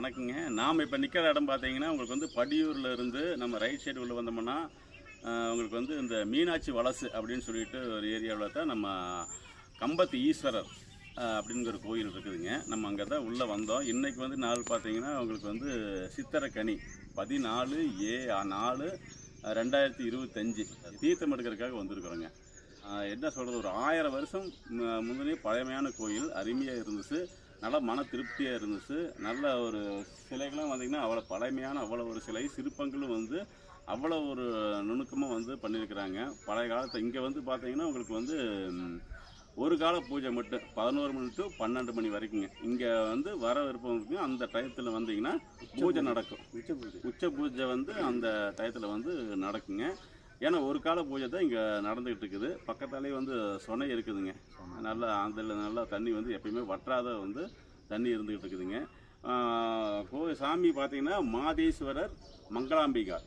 வணக்கங்க. நாம் இப்போ நிற்கிற இடம் பார்த்தீங்கன்னா உங்களுக்கு வந்து படியூரில் இருந்து நம்ம ரைட் சைடு உள்ள வந்தோம்னா உங்களுக்கு வந்து இந்த மீனாட்சி வலசு அப்படின்னு சொல்லிட்டு ஒரு ஏரியாவில் தான் நம்ம கம்பத்து ஈஸ்வரர் அப்படிங்கிற ஒரு கோயில் இருக்குதுங்க. நம்ம அங்கே தான் உள்ளே வந்தோம். இன்றைக்கி வந்து நாள் பார்த்தீங்கன்னா உங்களுக்கு வந்து சித்திரக்கனி பதினாலு ஏ நாலு ரெண்டாயிரத்தி இருபத்தஞ்சு தீர்த்தம் எடுக்கிறதுக்காக வந்திருக்கிறோங்க. என்ன சொல்கிறது ஒரு ஆயிரம் வருஷம் மு- பழமையான கோயில் அருமையாக இருந்துச்சு. நல்லா மன திருப்தியாக இருந்துச்சு. நல்ல ஒரு சிலைகளும் வந்தீங்கன்னா அவ்வளோ பழமையான அவ்வளோ ஒரு சிலை. சிற்பங்களும் வந்து அவ்வளோ ஒரு நுணுக்கமாக வந்து பண்ணியிருக்கிறாங்க. பழைய காலத்தை இங்கே வந்து பார்த்தீங்கன்னா உங்களுக்கு வந்து ஒரு கால பூஜை மட்டும் பதினோரு மணி டு பன்னெண்டு மணி வரைக்குங்க. இங்கே வந்து வர விருப்பம் அந்த டயத்தில் வந்தீங்கன்னா பூஜை. நடக்கும். உச்ச பூஜை. உச்ச பூஜை வந்து அந்த டயத்தில் வந்து நடக்குங்க. ஏன்னா ஒரு கால பூஜை தான் இங்கே நடந்துகிட்டு இருக்குது பக்கத்தாலே வந்து சொனை இருக்குதுங்க. நல்லா அதில் நல்லா தண்ணி வந்து எப்பயுமே வற்றாத வந்து தண்ணி இருந்துகிட்டு இருக்குதுங்க ஆஹ் கோவில் சாமி பார்த்தீங்கன்னா மாதேஸ்வரர் மங்களாம்பிகா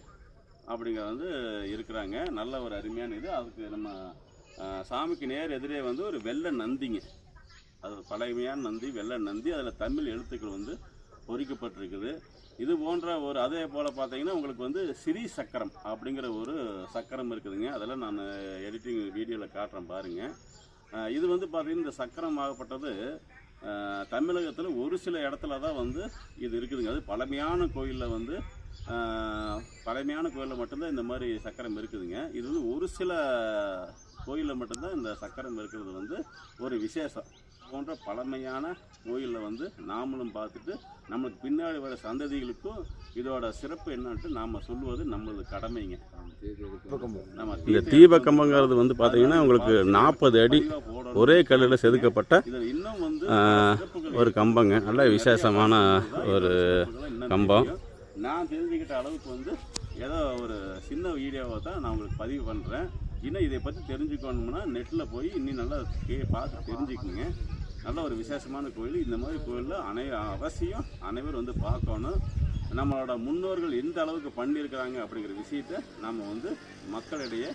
அப்படிங்கிற வந்து இருக்கிறாங்க. நல்ல ஒரு அருமையான இது. அதுக்கு நம்ம சாமிக்கு நேர் எதிரே வந்து ஒரு வெள்ளை நந்திங்க. அது பழமையான நந்தி வெள்ளை நந்தி. அதில் தமிழ் எழுத்துக்கள் வந்து பொறிக்கப்பட்டிருக்குது. இது போன்ற ஒரு அதே போல் பார்த்தீங்கன்னா உங்களுக்கு வந்து சிறி சக்கரம் அப்படிங்கிற ஒரு சக்கரம் இருக்குதுங்க. அதெல்லாம் நான் எடிட்டிங் வீடியோவில் காட்டுறேன் பாருங்கள் இது வந்து பார்த்தீங்கன்னா இந்த சக்கரம் ஆகப்பட்டது தமிழகத்தில் ஒரு சில இடத்துல தான் வந்து இது இருக்குதுங்க. அது பழமையான கோயிலில் வந்து பழமையான கோயிலில் மட்டும்தான் இந்த மாதிரி சக்கரம் இருக்குதுங்க. இது வந்து ஒரு சில கோயிலில் மட்டும்தான் இந்த சக்கரம் இருக்கிறது வந்து ஒரு விசேஷம். போன்ற பழமையான கோயிலில் வந்து நாமளும் பார்த்துட்டு நம்மளுக்கு பின்னாடி வர சந்ததிகளுக்கும் இதோட சிறப்பு என்னன்ட்டு நாம் சொல்லுவது நம்மளது கடமைங்க. இந்த தீபக்கம்பங்கிறது வந்து பார்த்தீங்கன்னா உங்களுக்கு நாற்பது அடி ஒரே கல்லில் செதுக்கப்பட்ட இன்னும் வந்து ஒரு கம்பங்க. நல்ல விசேஷமான ஒரு கம்பம். நான் தெரிஞ்சுக்கிட்ட அளவுக்கு வந்து ஏதோ ஒரு சின்ன வீடியோவை தான் நான் உங்களுக்கு பதிவு பண்ணுறேன் இன்னும் இதை பற்றி தெரிஞ்சுக்கணும்னா நெட்டில் போய் இன்னும் நல்லா கே பார்த்து தெரிஞ்சுக்குங்க. நல்ல ஒரு விசேஷமான கோயில். இந்த மாதிரி கோயிலில் அனை அவசியம் அனைவரும் வந்து பார்க்கணும். நம்மளோட முன்னோர்கள் எந்த அளவுக்கு பண்ணியிருக்கிறாங்க அப்படிங்கிற விஷயத்தை நம்ம வந்து மக்களிடையே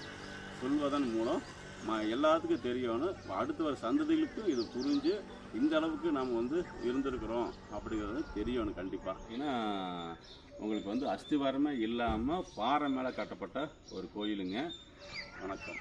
சொல்வதன் மூலம் ம எல்லாத்துக்கும் தெரியணும். அடுத்த வர சந்ததிகளுக்கும் இது புரிஞ்சு இந்த அளவுக்கு நாம் வந்து இருந்திருக்கிறோம் அப்படிங்கிறது தெரியணும் கண்டிப்பாக ஏன்னா உங்களுக்கு வந்து அஸ்திவாரமே இல்லாமல் பாறை மேலே கட்டப்பட்ட ஒரு கோயிலுங்க. வணக்கம்.